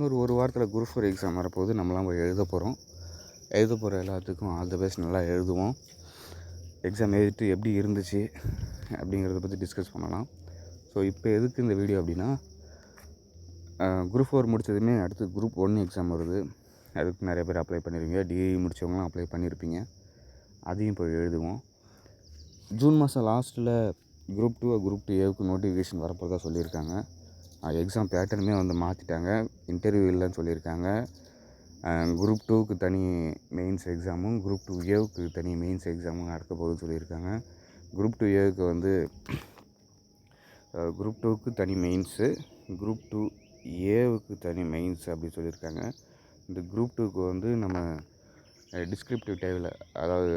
இன்னொரு ஒரு வாரத்தில் குரூப் ஃபோர் எக்ஸாம் வரப்போகுது. நம்மளாம் போய் எழுத போகிறோம் எழுத போகிற எல்லாத்துக்கும் ஆல் த பெஸ்ட். நல்லா எழுதுவோம். எக்ஸாம் எழுதிட்டு எப்படி இருந்துச்சு அப்படிங்கிறத பற்றி டிஸ்கஸ் பண்ணலாம். ஸோ இப்போ எதுக்கு இந்த வீடியோ அப்படின்னா குரூப் ஃபோர் முடித்ததுமே அடுத்து குரூப் ஒன் எக்ஸாம் வருது. அதுக்கு நிறைய பேர் அப்ளை பண்ணியிருப்பீங்க டிகிரி முடித்தவங்களாம் அப்ளை பண்ணியிருப்பீங்க அதையும் போய் எழுதுவோம். ஜூன் மாதம் லாஸ்ட்டில் குரூப் டூ குரூப் டூ ஏவுக்கு நோட்டிஃபிகேஷன் வரப்போகிறதா சொல்லியிருக்காங்க. எக்ஸாம் பேட்டர்னுமே வந்து மாற்றிட்டாங்க இன்டர்வியூ இல்லைன்னு சொல்லியிருக்காங்க. குரூப் டூவுக்கு தனி மெயின்ஸ் எக்ஸாமும் குரூப் டூ ஏவுக்கு தனி மெயின்ஸ் எக்ஸாமும் நடக்க போகுதுன்னு சொல்லியிருக்காங்க. குரூப் டூ ஏவுக்கு வந்து குரூப் டூவுக்கு தனி மெயின்ஸு குரூப் டூ ஏவுக்கு தனி மெயின்ஸ் அப்படின்னு சொல்லியிருக்காங்க. இந்த குரூப் டூக்கு வந்து நம்ம டிஸ்கிரிப்டிவ் டைவில் அதாவது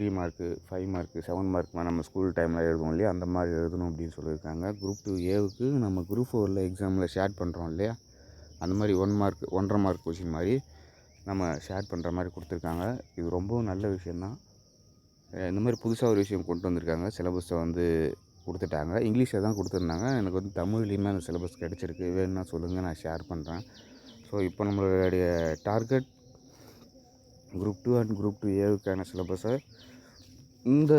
three mark five mark seven mark நம்ம ஸ்கூல் டைமில் எழுதுவோம் இல்லையா? அந்த மாதிரி எழுதணும் அப்படின்னு சொல்லியிருக்காங்க. குரூப் டூ ஏவுக்கு நம்ம குரூப் ஃபோரில் எக்ஸாமில் ஷேர் பண்ணுறோம் இல்லையா? அந்த மாதிரி ஒன் மார்க் ஒன்றரை மார்க் கொஷின் மாதிரி நம்ம ஷேர் பண்ணுற மாதிரி கொடுத்துருக்காங்க. இது ரொம்பவும் நல்ல விஷயந்தான் இந்த மாதிரி புதுசாக ஒரு விஷயம் கொண்டு வந்திருக்காங்க. சிலபஸை வந்து கொடுத்துட்டாங்க. இங்கிலீஷில் தான் கொடுத்துருந்தாங்க. எனக்கு வந்து தமிழ்லேயுமே அந்த சிலபஸ் கிடச்சிருக்கு. வேணும்னா சொல்லுங்கள் நான் ஷேர் பண்ணுறேன் ஸோ இப்போ நம்மளுடைய target group two and group two ஏவுக்கான சிலபஸை இந்த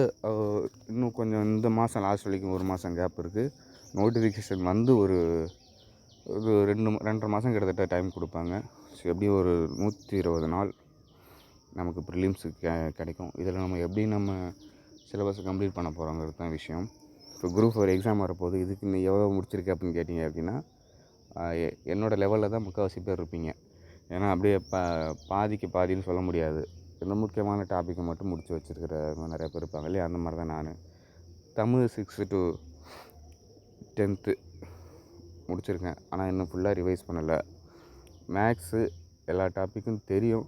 இன்னும் கொஞ்சம் இந்த மாதம் லாஸ்ட் வரைக்கும் ஒரு மாதம் கேப் இருக்குது நோட்டிஃபிகேஷன் வந்து ஒரு ஒரு ரெண்டு ரெண்டரை மாதம் கிட்டத்தட்ட டைம் கொடுப்பாங்க. ஸோ எப்படியும் ஒரு நூற்றி இருபது நாள் நமக்கு ப்ரிலிம்ஸு கெ கிடைக்கும். இதில் நம்ம எப்படி நம்ம சிலபஸை கம்ப்ளீட் பண்ண போகிறோங்கிறது தான் விஷயம். இப்போ குரூப் ஒரு எக்ஸாம் வரப்போகுது. இதுக்கு நீ எவ்வளோ முடிச்சிருக்க அப்படின்னு கேட்டிங்க அப்படின்னா என்னோடய லெவலில் தான் முக்கால்வாசி பேர் இருப்பீங்க. ஏன்னா அப்படியே பா பாதிக்கு பாதின்னு சொல்ல முடியாது. இந்த முக்கியமான டாப்பிக்கை மட்டும் முடித்து வச்சுருக்கிறவங்க நிறைய பேர் இருப்பாங்க இல்லையா? அந்த மாதிரி தான் நான். தமிழ் சிக்ஸ்த்து டு டென்த்து முடிச்சிருக்கேன். ஆனால் இன்னும் ஃபுல்லாக ரிவைஸ் பண்ணலை. மேக்ஸு எல்லா டாப்பிக்கும் தெரியும்.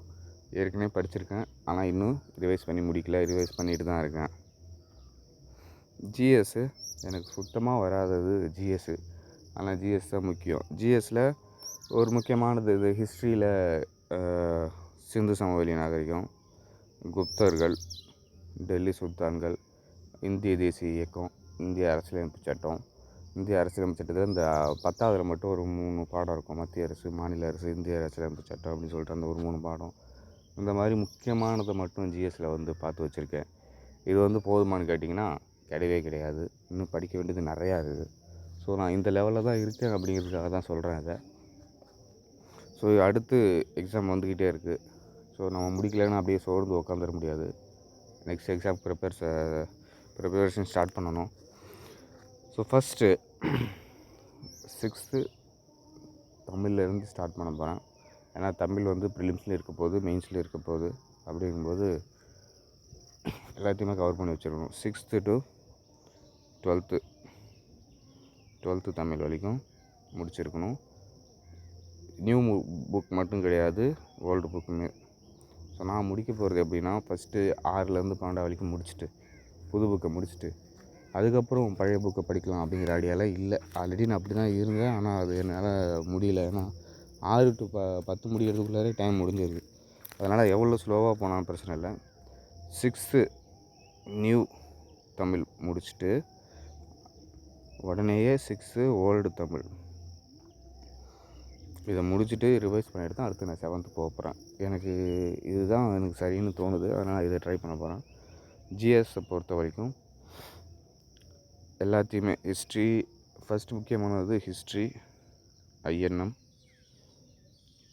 ஏற்கனவே படிச்சிருக்கேன். ஆனால் இன்னும் ரிவைஸ் பண்ணி முடிக்கல. ரிவைஸ் பண்ணிட்டு தான் இருக்கேன். ஜிஎஸ்ஸு எனக்கு சுத்தமாக வராதது ஜிஎஸ்ஸு ஆனால் ஜிஎஸ் தான் முக்கியம். ஜிஎஸ்சில் ஒரு முக்கியமானது இது ஹிஸ்ட்ரியில் சிந்து சமவெளி நாகரிகம். குப்தர்கள் டெல்லி சுல்தான்கள் இந்திய தேசிய இயக்கம் இந்திய அரசியலமைப்பு சட்டம். இந்திய அரசியலமைப்பு சட்டத்தில் இந்த பத்தாவதில் மட்டும் ஒரு மூணு பாடம் இருக்கும். மத்திய அரசு மாநில அரசு இந்திய அரசியலமைப்பு சட்டம் அப்படின்னு சொல்லிட்டு அந்த ஒரு மூணு பாடம். இந்த மாதிரி முக்கியமானதை மட்டும் ஜிஎஸ்சில் வந்து பார்த்து வச்சுருக்கேன். இது வந்து போதுமானு கேட்டிங்கன்னா கிடையவே கிடையாது. இன்னும் படிக்க வேண்டியது நிறையா இருக்குது. ஸோ நான் இந்த லெவலில் தான் இருக்கேன் அப்படிங்கிறதுக்காக தான் சொல்கிறேன் அதை ஸோ அடுத்து எக்ஸாம் வந்துக்கிட்டே இருக்குது ஸோ நம்ம முடிக்கலன்னா அப்படியே சோர்ந்து உட்காந்துட முடியாது. Next exam prepares preparation start பண்ணணும். ஸோ ஃபஸ்ட்டு சிக்ஸ்த்து தமிழ்லேருந்து ஸ்டார்ட் பண்ண போகிறேன் ஏன்னா தமிழ் வந்து ப்ரிலிம்ஸ்லேயும் இருக்க போகுது மெயின்ஸ்லேயும் இருக்க போகுது அப்படிங்கும்போது எல்லாத்தையுமே கவர் பண்ணி வச்சிடணும் sixth to twelfth twelfth Tamil வரைக்கும் முடிச்சிருக்கணும். நியூ புக் மட்டும் கிடையாது. ஓல்டு புக்குமே ஸோ நான் முடிக்க போகிறது எப்படின்னா ஃபஸ்ட்டு ஆறுலேருந்து பன்னெண்டாம் வரைக்கும் முடிச்சுட்டு புது புக்கை முடிச்சுட்டு அதுக்கப்புறம் பழைய புக்கை படிக்கலாம் அப்படிங்கிற ஐடியாலாம் இல்லை. ஆல்ரெடி நான் அப்படி தான் இருந்தேன். ஆனால் அது என்னால் முடியல. ஏன்னா ஆறு டு ப பத்து முடிக்கிறதுக்குள்ளாரே டைம் முடிஞ்சிருது. அதனால் எவ்வளோ ஸ்லோவாக போனாலும் பிரச்சனை இல்லை. சிக்ஸ்த்து நியூ தமிழ் முடிச்சுட்டு உடனேயே சிக்ஸ்த்து ஓல்டு தமிழ். இதை முடிச்சுட்டு ரிவைஸ் பண்ணிட்டு தான் அடுத்து நான் செவன்த்து போக போகிறேன் எனக்கு இதுதான் எனக்கு சரின்னு தோணுது. அதனால் இதை ட்ரை பண்ண போகிறேன் ஜிஎஸை பொறுத்த வரைக்கும் எல்லாத்தையுமே ஹிஸ்ட்ரி ஃபஸ்ட் முக்கியமானது ஹிஸ்ட்ரி ஐஎன்எம்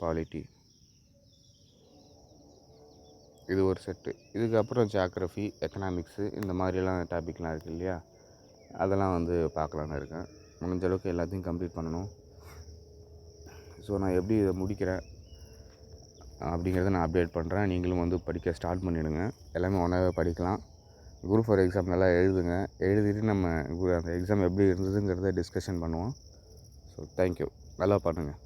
பாலிட்டி இது ஒரு செட்டு இதுக்கப்புறம் ஜியாகிரஃபி எக்கனாமிக்ஸு இந்த மாதிரிலாம் டாபிக்லாம் இருக்குது இல்லையா? அதெல்லாம் வந்து பார்க்கலான்னு இருக்கேன். முடிஞ்ச அளவுக்கு எல்லாத்தையும் கம்ப்ளீட் பண்ணணும். ஸோ நான் எப்படி இதை முடிக்கிறேன் அப்படிங்கிறத நான் அப்டேட் பண்ணுறேன் நீங்களும் வந்து படிக்க ஸ்டார்ட் பண்ணிவிடுங்க எல்லாமே ஒன்றாவே படிக்கலாம். குரூப் ஃபோர் எக்ஸாம் நல்லா எழுதுங்க. எழுதிட்டு நம்ம அந்த எக்ஸாம் எப்படி இருந்ததுங்கிறத டிஸ்கஷன் பண்ணுவோம். ஸோ தேங்க்யூ நல்லா பண்ணுங்கள்